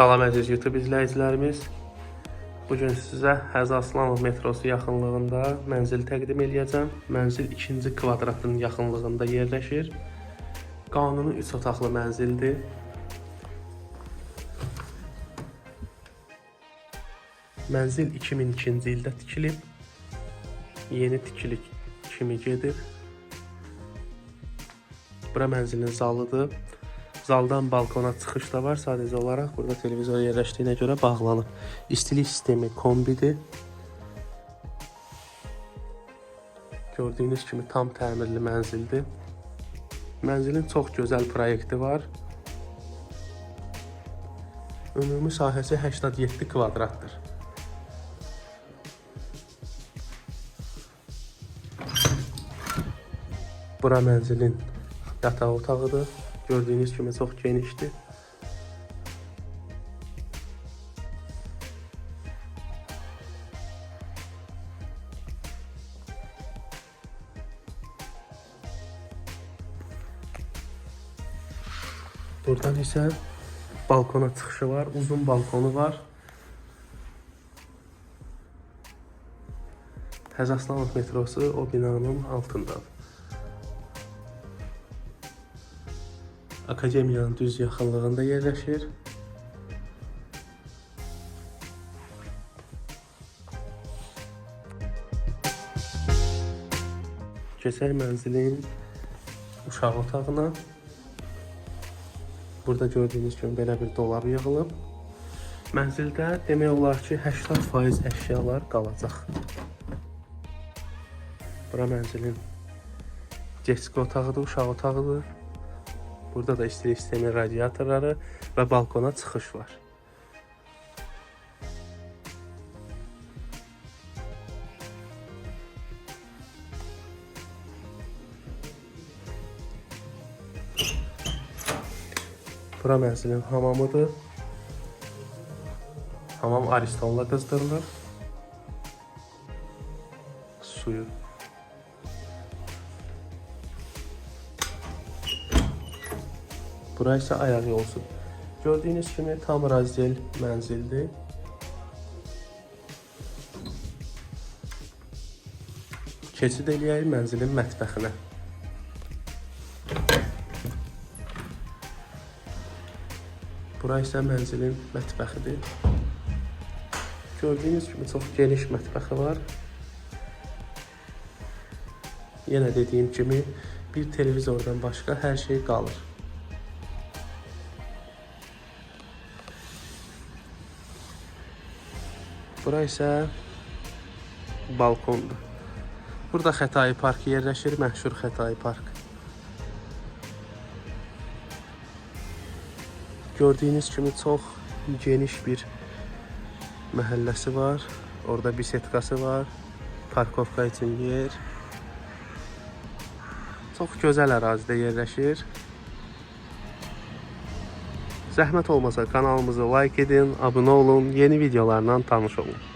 Salam əziz YouTube izləyicilərimiz. Bu gün sizə Həzi Aslanov metrosu yaxınlığında mənzil təqdim edəcəm. Mənzil 2-ci kvadratın yaxınlığında yerləşir. Qanuni 3 otaqlı mənzildir. Mənzil 2002-ci ildə tikilib. Yeni tikilik kimi gedir. Bura mənzilin zalıdır. Zaldan balkona çıxış da var. Sadəcə olaraq burada televizor yerləşdiyinə görə bağlanıb. İstilik sistemi kombidir. Gördüyünüz kimi tam təmirli mənzildir. Mənzilin çox gözəl proyekti var. Ümumi sahəsi 87 kvadratdır. Bura mənzilin yataq otağıdır. Gördüyünüz kimi çox genişdir. Buradan isə balkona çıxışı var, uzun balkonu var. Həzaslanov metrosu o binanın altındadır. Akademiyanın düz yaxınlığında yerləşir. Keçək mənzilin uşaq otağına. Burada gördüyünüz kimi belə bir dolab yığılıb. Mənzildə demək olar ki, 80% əşyalar qalacaq. Bura mənzilin Cesko otağıdır, uşaq otağıdır. Burada da istilik sistemi radiatorları və balkona çıxış var. Bura mənzilin hamamıdır. Hamam aristonla qızdırılır. Suyu Bura isə ayaq yolsudur. Gördüyünüz kimi tam razdel mənzildir. Keçid eləyək mənzilin mətbəxinə. Bura isə mənzilin mətbəxidir. Gördüyünüz kimi çox geniş mətbəxi var. Yenə dediyim kimi bir televizordan başqa hər şey qalır. Bura isə balkondur. Burada Xətai Park yerləşir, məşhur Xətai Park. Gördüyünüz kimi çox geniş bir məhəlləsi var. Orada bisetkası var. Parkovka üçün yer. Çox gözəl ərazidə yerləşir. Zəhmət olmasa kanalımızı like edin, abunə olun, yeni videolarla tanış olun.